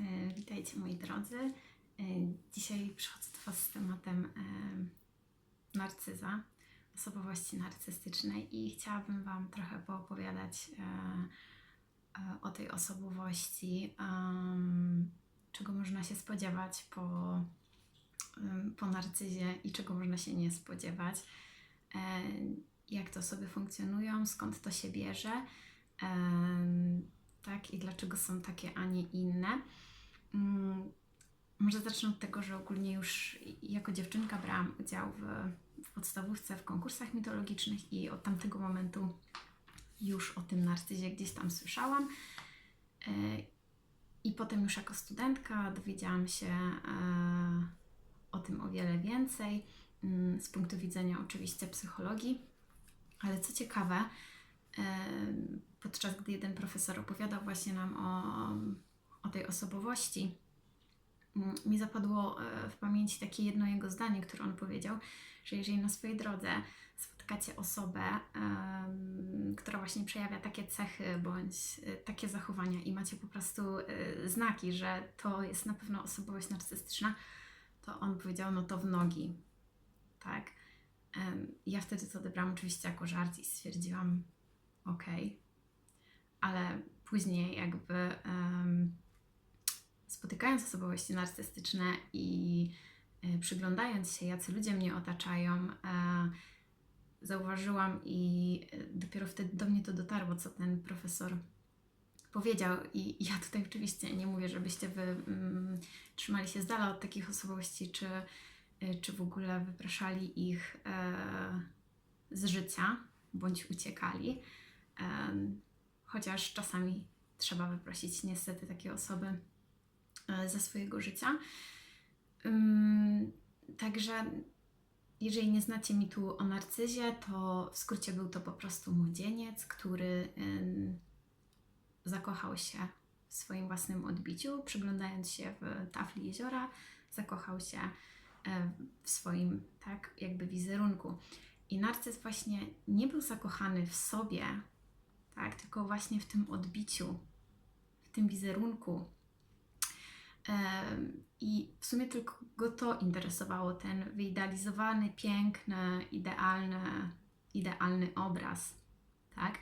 E, Witajcie moi drodzy. E, Dzisiaj przychodzę do Was z tematem e, narcyza, osobowości narcystycznej i chciałabym Wam trochę poopowiadać o tej osobowości, czego można się spodziewać po, po narcyzie i czego można się nie spodziewać, jak te osoby funkcjonują, skąd to się bierze. tak, i dlaczego są takie, a nie inne. Mm, Może zacznę od tego, że ogólnie już jako dziewczynka brałam udział w, w podstawówce, w konkursach mitologicznych i od tamtego momentu już o tym narcyzie gdzieś tam słyszałam. E, I potem już jako studentka dowiedziałam się e, o tym o wiele więcej mm, z punktu widzenia oczywiście psychologii. Ale co ciekawe, em, podczas gdy jeden profesor opowiadał właśnie nam o, o tej osobowości, mm, mi zapadło e, w pamięci takie jedno jego zdanie, które on powiedział, że jeżeli na swojej drodze spotkacie osobę, która właśnie przejawia takie cechy bądź e, takie zachowania i macie po prostu e, znaki, że to jest na pewno osobowość narcystyczna, to on powiedział, no to w nogi, tak? Ja wtedy to odebrałam oczywiście jako żart i stwierdziłam, okej, ale później jakby em, spotykając osobowości narcystyczne i e, przyglądając się, jacy ludzie mnie otaczają, e, zauważyłam i e, dopiero wtedy do mnie to dotarło, co ten profesor powiedział. I ja tutaj oczywiście nie mówię, żebyście wy mm, trzymali się z dala od takich osobowości, czy, czy w ogóle wypraszali ich z życia, bądź uciekali. Chociaż czasami trzeba wyprosić niestety takie osoby ze swojego życia. Także jeżeli nie znacie mitu o narcyzie, to w skrócie był to po prostu młodzieniec, który zakochał się w swoim własnym odbiciu, przyglądając się w tafli jeziora, zakochał się e, w swoim, tak, jakby wizerunku. I narcyz właśnie nie był zakochany w sobie, tak, tylko właśnie w tym odbiciu, w tym wizerunku. I w sumie tylko go to interesowało, ten wyidealizowany, piękny, idealny, idealny obraz, tak?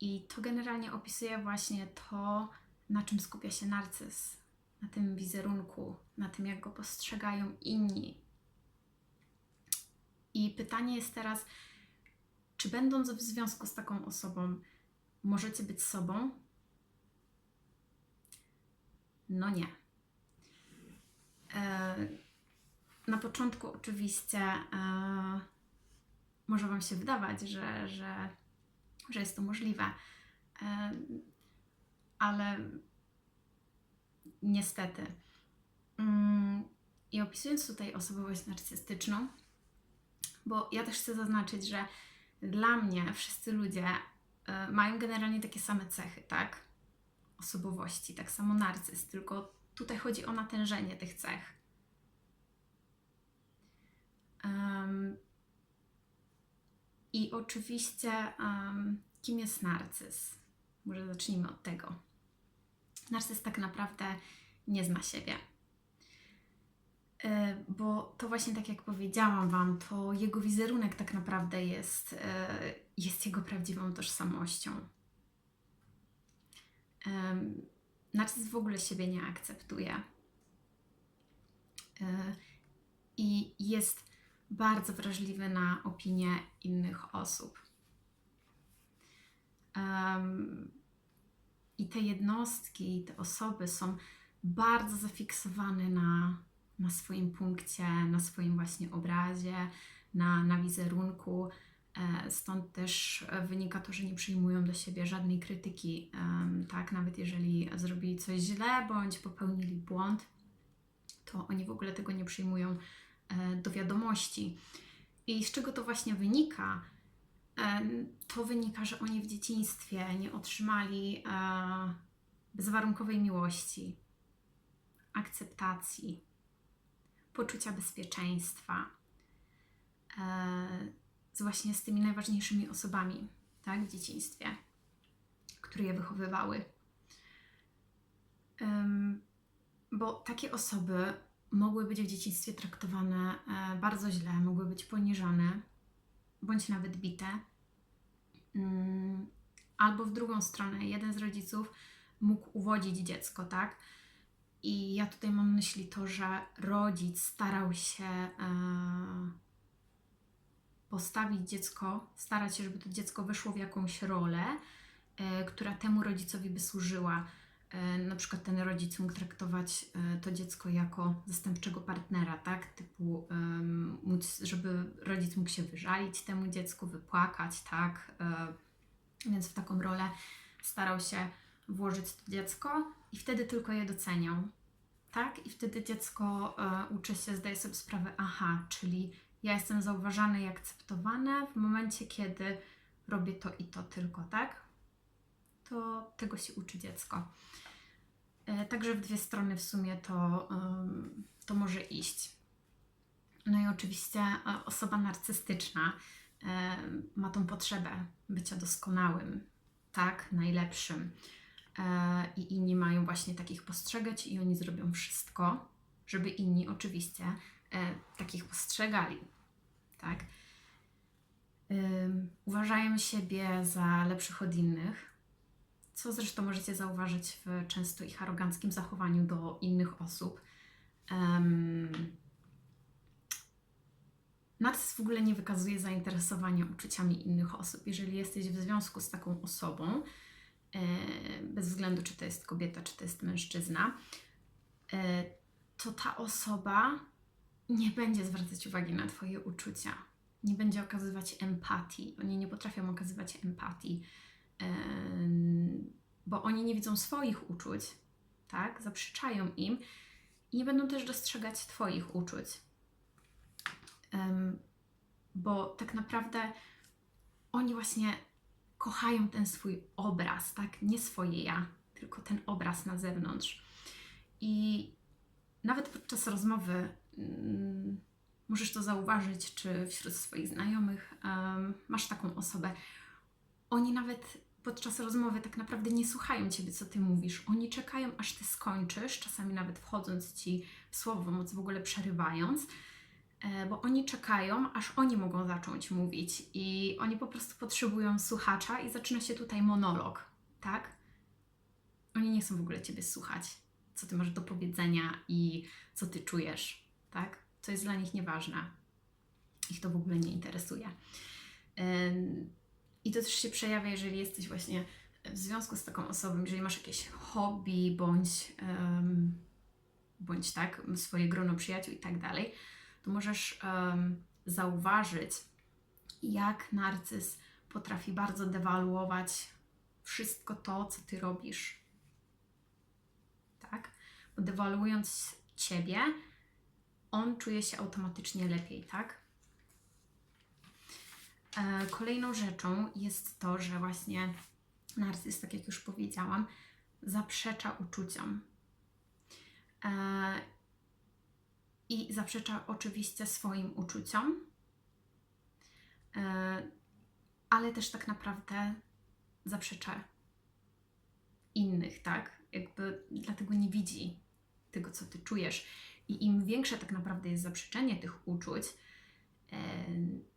I to generalnie opisuje właśnie to, na czym skupia się narcyz, na tym wizerunku, na tym, jak go postrzegają inni. I pytanie jest teraz, czy będąc w związku z taką osobą, możecie być sobą? No nie. E, Na początku oczywiście e, może Wam się wydawać, że, że, że jest to możliwe, e, ale niestety. Mm, I opisując tutaj osobowość narcystyczną, bo ja też chcę zaznaczyć, że dla mnie wszyscy ludzie mają generalnie takie same cechy, tak? Osobowości, tak samo narcyz, tylko tutaj chodzi o natężenie tych cech. Em, I oczywiście, em, kim jest narcyz? Może zacznijmy od tego. Narcyz tak naprawdę nie zna siebie. E, Bo to właśnie tak jak powiedziałam Wam, to jego wizerunek tak naprawdę jest, e, jest jego prawdziwą tożsamością. Em, Narcyz w ogóle siebie nie akceptuje. I jest bardzo wrażliwy na opinie innych osób. Em, I te jednostki, te osoby są bardzo zafiksowane na, na swoim punkcie, na swoim właśnie obrazie, na, na wizerunku. E, Stąd też e, wynika to, że nie przyjmują do siebie żadnej krytyki, tak? Nawet jeżeli zrobili coś źle bądź popełnili błąd, to oni w ogóle tego nie przyjmują e, do wiadomości. I z czego to właśnie wynika? To wynika, że oni w dzieciństwie nie otrzymali bezwarunkowej miłości, akceptacji, poczucia bezpieczeństwa właśnie z tymi najważniejszymi osobami tak, w dzieciństwie, które je wychowywały. Em, bo takie osoby mogły być w dzieciństwie traktowane e, bardzo źle, mogły być poniżane bądź nawet bite. Mm, Albo w drugą stronę, jeden z rodziców mógł uwodzić dziecko, tak? I ja tutaj mam na myśli to, że rodzic starał się e, postawić dziecko, starać się, żeby to dziecko weszło w jakąś rolę, e, która temu rodzicowi by służyła. E, na przykład ten rodzic mógł traktować e, to dziecko jako zastępczego partnera, tak? Typu, żeby rodzic mógł się wyżalić temu dziecku, wypłakać, tak? Więc w taką rolę starał się włożyć to dziecko i wtedy tylko je doceniał. Tak? I wtedy dziecko uczy się, zdaje sobie sprawę, aha, czyli ja jestem zauważane i akceptowane w momencie, kiedy robię to i to tylko, tak? To tego się uczy dziecko. E, także w dwie strony w sumie to, to może iść. No i oczywiście e, osoba narcystyczna e, ma tą potrzebę bycia doskonałym, tak, najlepszym. I inni mają właśnie takich postrzegać, i oni zrobią wszystko, żeby inni oczywiście takich postrzegali, tak. Uważają siebie za lepszych od innych, co zresztą możecie zauważyć w często ich aroganckim zachowaniu do innych osób. Em, Narcyz w ogóle nie wykazuje zainteresowania uczuciami innych osób. Jeżeli jesteś w związku z taką osobą, e, bez względu czy to jest kobieta, czy to jest mężczyzna, e, to ta osoba nie będzie zwracać uwagi na Twoje uczucia, nie będzie okazywać empatii. Oni nie potrafią okazywać empatii, em, bo oni nie widzą swoich uczuć, tak? Zaprzeczają im i nie będą też dostrzegać Twoich uczuć. Bo tak naprawdę oni właśnie kochają ten swój obraz, tak? Nie swoje ja, tylko ten obraz na zewnątrz. I nawet podczas rozmowy możesz to zauważyć, czy wśród swoich znajomych masz taką osobę. Oni nawet podczas rozmowy tak naprawdę nie słuchają ciebie, co ty mówisz. Oni czekają, aż ty skończysz, czasami nawet wchodząc ci w słowo, moc w ogóle przerywając e, bo oni czekają, aż oni mogą zacząć mówić i oni po prostu potrzebują słuchacza i zaczyna się tutaj monolog, tak? Oni nie chcą w ogóle Ciebie słuchać, co Ty masz do powiedzenia i co Ty czujesz, tak? To jest dla nich nieważne. Ich to w ogóle nie interesuje. I to też się przejawia, jeżeli jesteś właśnie w związku z taką osobą, jeżeli masz jakieś hobby bądź, ym, bądź tak, swoje grono przyjaciół i tak dalej, to możesz em, zauważyć, jak narcyz potrafi bardzo dewaluować wszystko to, co ty robisz. Tak? Bo dewaluując ciebie, on czuje się automatycznie lepiej, tak? E, Kolejną rzeczą jest to, że właśnie narcyz, tak jak już powiedziałam, zaprzecza uczuciom. E, i zaprzecza oczywiście swoim uczuciom, e, ale też tak naprawdę zaprzecza innych, tak? Jakby dlatego nie widzi tego, co ty czujesz. I im większe tak naprawdę jest zaprzeczenie tych uczuć, e,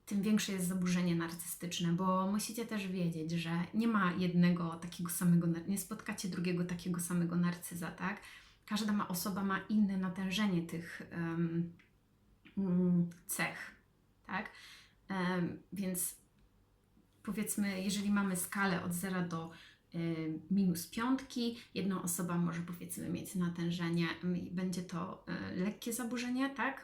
tym większe jest zaburzenie narcystyczne, bo musicie też wiedzieć, że nie ma jednego takiego samego, nie spotkacie drugiego takiego samego narcyza, tak? każda ma, osoba ma inne natężenie tych mm, cech, tak? Em, więc powiedzmy, jeżeli mamy skalę od 0 do minus piątki, jedna osoba może powiedzmy mieć natężenie, będzie to y, lekkie zaburzenie, tak?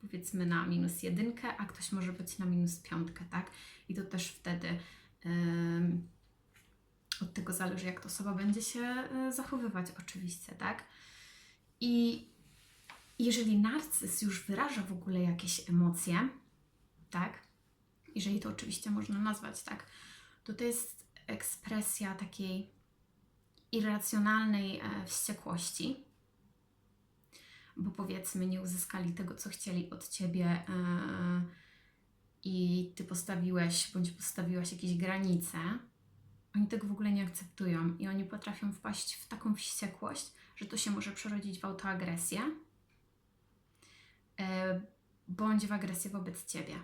Powiedzmy na minus jedynkę, a ktoś może być na minus piątkę, tak? I to też wtedy em, od tego zależy, jak ta osoba będzie się y, zachowywać, oczywiście, tak? I jeżeli narcyz już wyraża w ogóle jakieś emocje, tak? Jeżeli to oczywiście można nazwać tak, to to jest ekspresja takiej irracjonalnej e, wściekłości, bo powiedzmy nie uzyskali tego, co chcieli od ciebie e, i ty postawiłeś bądź postawiłaś jakieś granice, oni tego w ogóle nie akceptują i oni potrafią wpaść w taką wściekłość, że to się może przerodzić w autoagresję e, bądź w agresję wobec ciebie. E,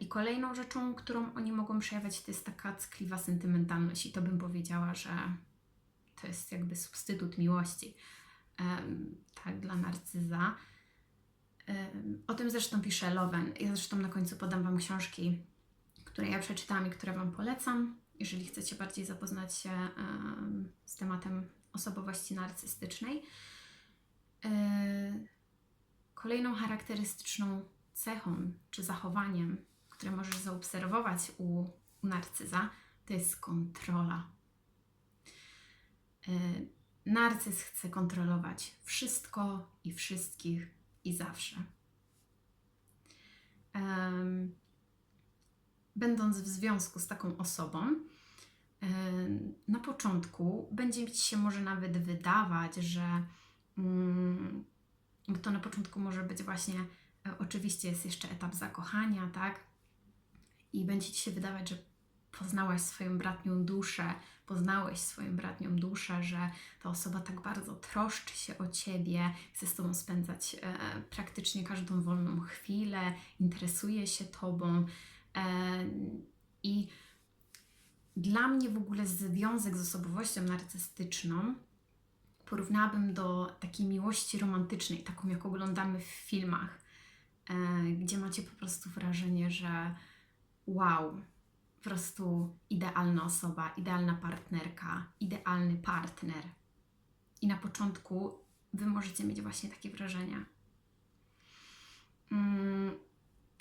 I kolejną rzeczą, którą oni mogą przejawiać, to jest taka ckliwa sentymentalność, i to bym powiedziała, że to jest jakby substytut miłości tak, dla narcyza. O tym zresztą pisze Loven. Ja zresztą na końcu podam Wam książki, które ja przeczytałam i które Wam polecam, jeżeli chcecie bardziej zapoznać się z tematem osobowości narcystycznej. E, Kolejną charakterystyczną cechą czy zachowaniem, które możesz zaobserwować u, u narcyza, to jest kontrola. E, Narcyz chce kontrolować wszystko i wszystkich i zawsze. Będąc w związku z taką osobą, em, na początku będzie Ci się może nawet wydawać, że mm, to na początku może być właśnie, e, oczywiście jest jeszcze etap zakochania, tak? I będzie Ci się wydawać, że poznałaś swoją bratnią duszę, poznałeś swoją bratnią duszę, że ta osoba tak bardzo troszczy się o Ciebie, chce z Tobą spędzać e, praktycznie każdą wolną chwilę, interesuje się Tobą. E, I dla mnie w ogóle związek z osobowością narcystyczną porównałabym do takiej miłości romantycznej, taką jak oglądamy w filmach, e, gdzie macie po prostu wrażenie, że wow, po prostu idealna osoba, idealna partnerka, idealny partner. I na początku wy możecie mieć właśnie takie wrażenia. Mm,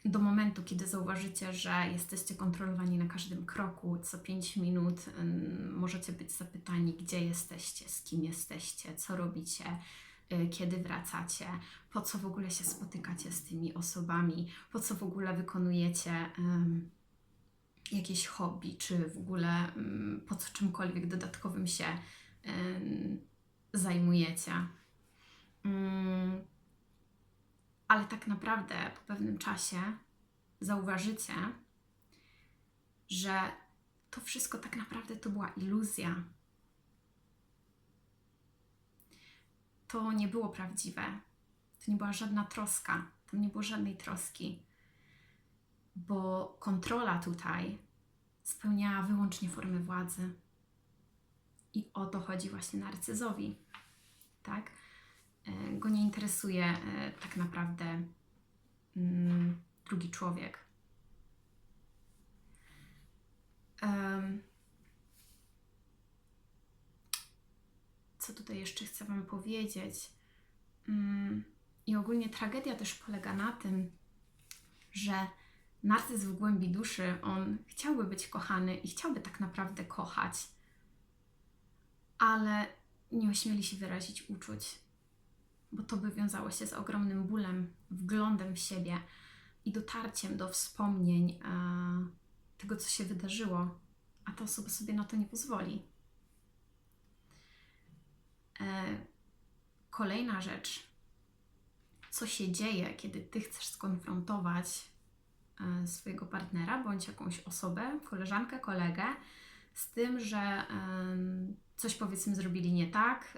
Do momentu, kiedy zauważycie, że jesteście kontrolowani na każdym kroku, co 5 minut ym, możecie być zapytani, gdzie jesteście, z kim jesteście, co robicie, kiedy wracacie, po co w ogóle się spotykacie z tymi osobami, po co w ogóle wykonujecie jakieś hobby, czy w ogóle po co czymkolwiek dodatkowym się zajmujecie. Ym, ale tak naprawdę po pewnym czasie zauważycie, że to wszystko tak naprawdę to była iluzja. To nie było prawdziwe. To nie była żadna troska. Tam nie było żadnej troski. Bo kontrola tutaj spełniała wyłącznie formę władzy. I o to chodzi właśnie narcyzowi. Tak? E, Go nie interesuje e, tak naprawdę mm, drugi człowiek. Co tutaj jeszcze chcę Wam powiedzieć? Mm, I ogólnie tragedia też polega na tym, że narcyz w głębi duszy, on chciałby być kochany i chciałby tak naprawdę kochać, ale nie ośmieli się wyrazić uczuć, bo to by wiązało się z ogromnym bólem, wglądem w siebie i dotarciem do wspomnień e, tego, co się wydarzyło, a ta osoba sobie na to nie pozwoli. E, kolejna rzecz, co się dzieje, kiedy ty chcesz skonfrontować e, swojego partnera bądź jakąś osobę, koleżankę, kolegę, z tym, że coś powiedzmy zrobili nie tak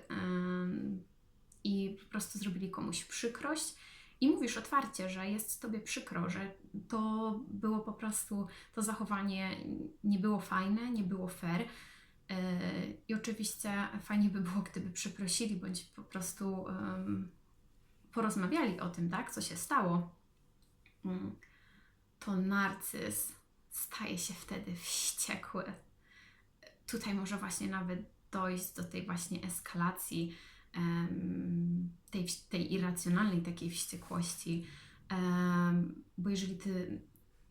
i po prostu zrobili komuś przykrość. I mówisz otwarcie, że jest tobie przykro, że to było po prostu, to zachowanie nie było fajne, nie było fair. Yy, I oczywiście fajnie by było, gdyby przeprosili, bądź po prostu porozmawiali o tym, tak, co się stało. Mm. To narcyz staje się wtedy wściekły. Tutaj może właśnie nawet dojść do tej właśnie eskalacji, tej, tej irracjonalnej takiej wściekłości, bo jeżeli ty,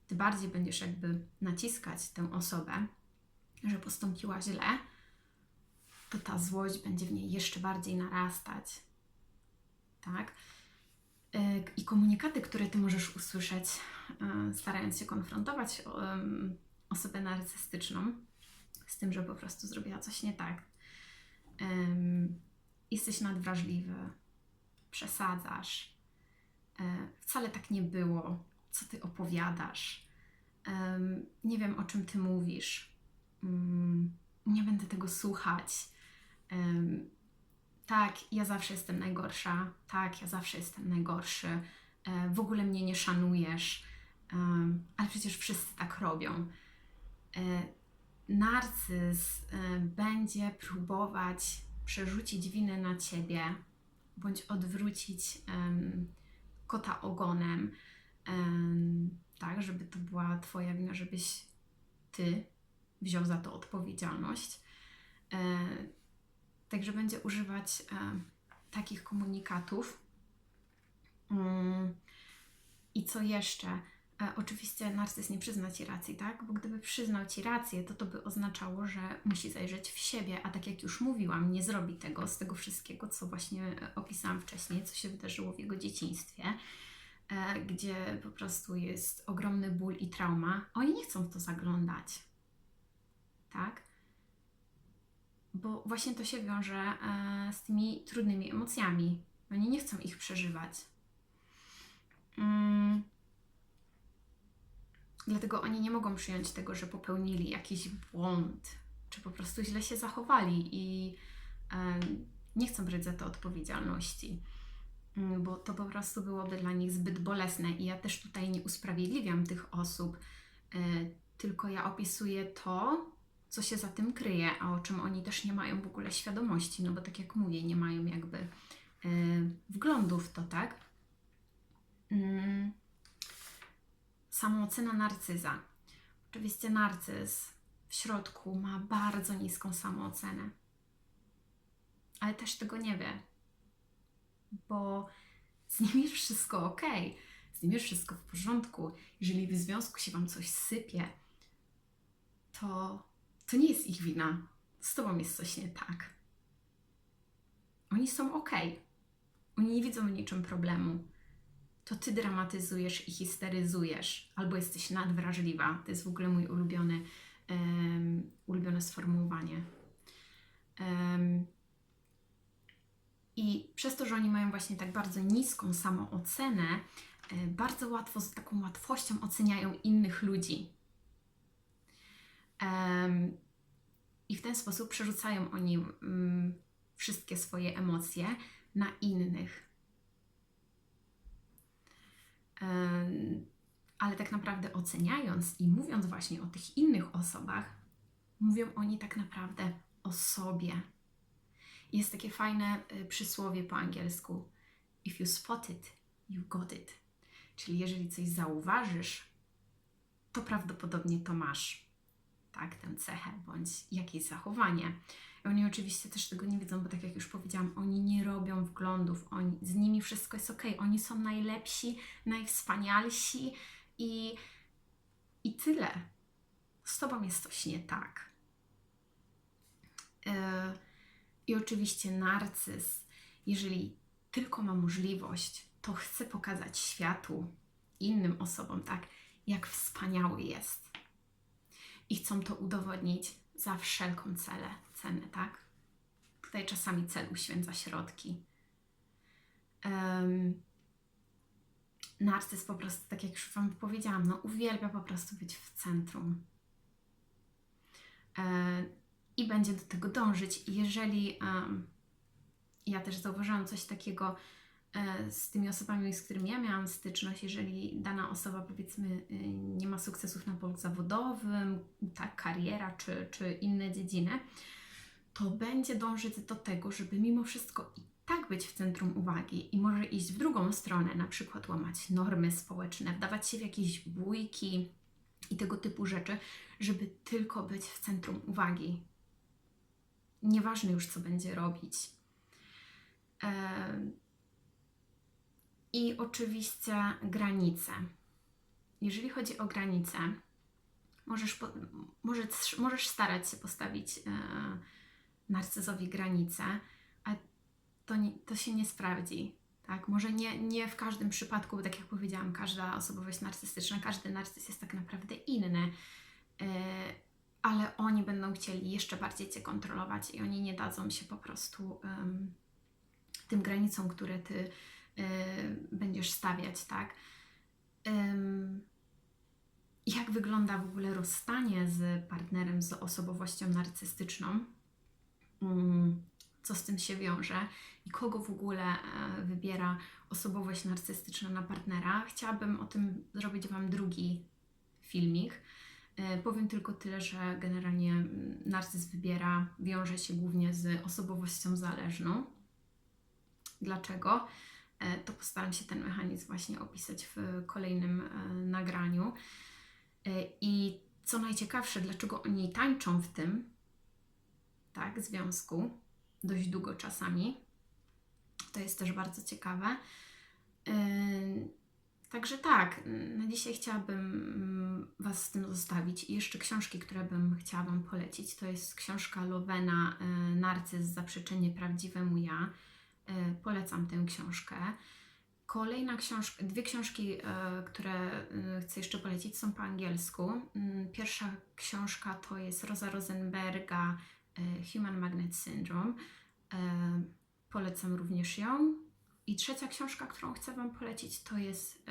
ty bardziej będziesz jakby naciskać tę osobę, że postąpiła źle, to ta złość będzie w niej jeszcze bardziej narastać. Tak? E, I komunikaty, które ty możesz usłyszeć, e, starając się konfrontować em, osobę narcystyczną z tym, że po prostu zrobiła coś nie tak. Jesteś nadwrażliwy, przesadzasz. Wcale tak nie było, co ty opowiadasz. Nie wiem, o czym ty mówisz. Mm, nie będę tego słuchać. Tak, ja zawsze jestem najgorsza. Tak, ja zawsze jestem najgorszy. E, w ogóle mnie nie szanujesz. Ale przecież wszyscy tak robią. E, narcyz e, będzie próbować przerzucić winę na ciebie, bądź odwrócić kota ogonem, em, tak, żeby to była twoja wina, żebyś ty wziął za to odpowiedzialność. E, Także będzie używać e, takich komunikatów. Mm, I co jeszcze? E, oczywiście narcyz nie przyzna ci racji, tak? Bo gdyby przyznał ci rację, to to by oznaczało, że musi zajrzeć w siebie, a tak jak już mówiłam, nie zrobi tego z tego wszystkiego, co właśnie opisałam wcześniej, co się wydarzyło w jego dzieciństwie, gdzie po prostu jest ogromny ból i trauma. Oni nie chcą w to zaglądać, tak? Bo właśnie to się wiąże e, z tymi trudnymi emocjami. Oni nie chcą ich przeżywać. Mm. Dlatego oni nie mogą przyjąć tego, że popełnili jakiś błąd, czy po prostu źle się zachowali i e, nie chcą brać za to odpowiedzialności, Mm, bo to po prostu byłoby dla nich zbyt bolesne. I ja też tutaj nie usprawiedliwiam tych osób, e, tylko ja opisuję to, co się za tym kryje, a o czym oni też nie mają w ogóle świadomości, no bo tak jak mówię, nie mają jakby e, wglądu w to, tak? Mm. Samoocena narcyza. Oczywiście narcyz w środku ma bardzo niską samoocenę, ale też tego nie wie, bo z nim jest wszystko ok, z nim jest wszystko w porządku. Jeżeli w związku się Wam coś sypie, to to nie jest ich wina. Z Tobą jest coś nie tak. Oni są ok. Oni nie widzą w niczym problemu. To Ty dramatyzujesz i histeryzujesz, albo jesteś nadwrażliwa. To jest w ogóle mój ulubiony, um, ulubione sformułowanie. Um, I przez to, że oni mają właśnie tak bardzo niską samoocenę, e, bardzo łatwo, z taką łatwością oceniają innych ludzi. I w ten sposób przerzucają oni mm, wszystkie swoje emocje na innych. Ale tak naprawdę oceniając i mówiąc właśnie o tych innych osobach, mówią oni tak naprawdę o sobie. Jest takie fajne y, przysłowie po angielsku: If you spot it, you got it. Czyli jeżeli coś zauważysz, to prawdopodobnie to masz tak, tę cechę bądź jakieś zachowanie. Oni oczywiście też tego nie wiedzą, bo tak jak już powiedziałam, oni nie robią wglądów, oni, z nimi wszystko jest ok, oni są najlepsi, najwspanialsi i, i tyle. Z tobą jest coś nie tak. Yy, I oczywiście narcyz, jeżeli tylko ma możliwość, to chce pokazać światu, innym osobom, tak, jak wspaniały jest i chcą to udowodnić za wszelką celę, cenę, tak? Tutaj czasami cel uświęca środki. Um, narcyz po prostu, tak jak już Wam powiedziałam, no uwielbia po prostu być w centrum. E, I będzie do tego dążyć. Jeżeli um, ja też zauważyłam coś takiego, z tymi osobami, z którymi ja miałam styczność, jeżeli dana osoba powiedzmy y, nie ma sukcesów na polu zawodowym, tak, kariera czy, czy inne dziedziny, to będzie dążyć do tego, żeby mimo wszystko i tak być w centrum uwagi i może iść w drugą stronę, na przykład łamać normy społeczne, wdawać się w jakieś bójki i tego typu rzeczy, żeby tylko być w centrum uwagi. Nieważne już, co będzie robić. E, i oczywiście granice. Jeżeli chodzi o granice, możesz, po, możesz, możesz starać się postawić e, narcyzowi granice, ale to, nie, to się nie sprawdzi. Tak? Może nie, nie w każdym przypadku, bo tak jak powiedziałam, każda osobowość narcystyczna, każdy narcyz jest tak naprawdę inny, e, ale oni będą chcieli jeszcze bardziej Cię kontrolować i oni nie dadzą się po prostu tym granicom, które Ty będziesz stawiać, tak? jak wygląda w ogóle rozstanie z partnerem z osobowością narcystyczną, mm, co z tym się wiąże i kogo w ogóle e, wybiera osobowość narcystyczna na partnera. Chciałabym o tym zrobić Wam drugi filmik. E, Powiem tylko tyle, że generalnie mm, narcyz wybiera, wiąże się głównie z osobowością zależną. Dlaczego? E, To postaram się ten mechanizm właśnie opisać w kolejnym e, nagraniu. E, I co najciekawsze, dlaczego oni tańczą w tym, tak, związku, dość długo czasami. To jest też bardzo ciekawe. Także tak, na dzisiaj chciałabym mm, Was z tym zostawić. I jeszcze książki, które bym chciała Wam polecić, to jest książka Lovena Narcyz Zaprzeczenie prawdziwemu ja. Y, Polecam tę książkę. Kolejna książka, dwie książki, y, które y, chcę jeszcze polecić, są po angielsku. Mm, Pierwsza książka to jest Rosa Rosenberga Human Magnet Syndrome. Polecam również ją. I trzecia książka, którą chcę Wam polecić, to jest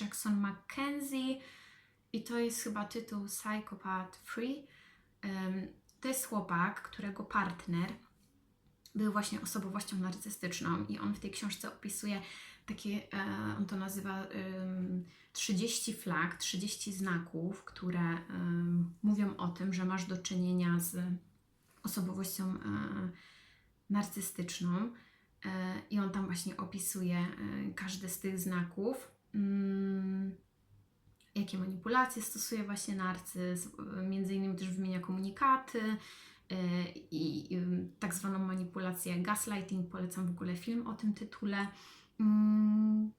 Jackson Mackenzie i to jest chyba tytuł Psychopath Free. To jest chłopak, którego partner był właśnie osobowością narcystyczną i on w tej książce opisuje takie, e, on to nazywa em, 30 flag, 30 znaków, które mówią o tym, że masz do czynienia z osobowością e, narcystyczną. E, I on tam właśnie opisuje każdy z tych znaków. Mm, Jakie manipulacje stosuje właśnie narcyz, między innymi też wymienia komunikaty i tak zwaną manipulację gaslighting. Polecam w ogóle film o tym tytule. Mm,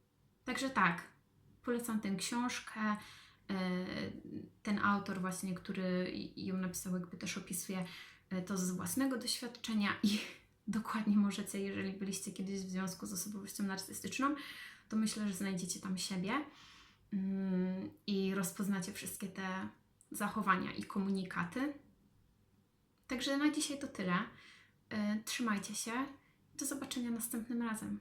Także tak, polecam tę książkę. E, Ten autor właśnie, który ją napisał, jakby też opisuje e, to z własnego doświadczenia i dokładnie możecie, jeżeli byliście kiedyś w związku z osobowością narcystyczną, to myślę, że znajdziecie tam siebie mm, i rozpoznacie wszystkie te zachowania i komunikaty. Także na dzisiaj to tyle. E, Trzymajcie się. Do zobaczenia następnym razem.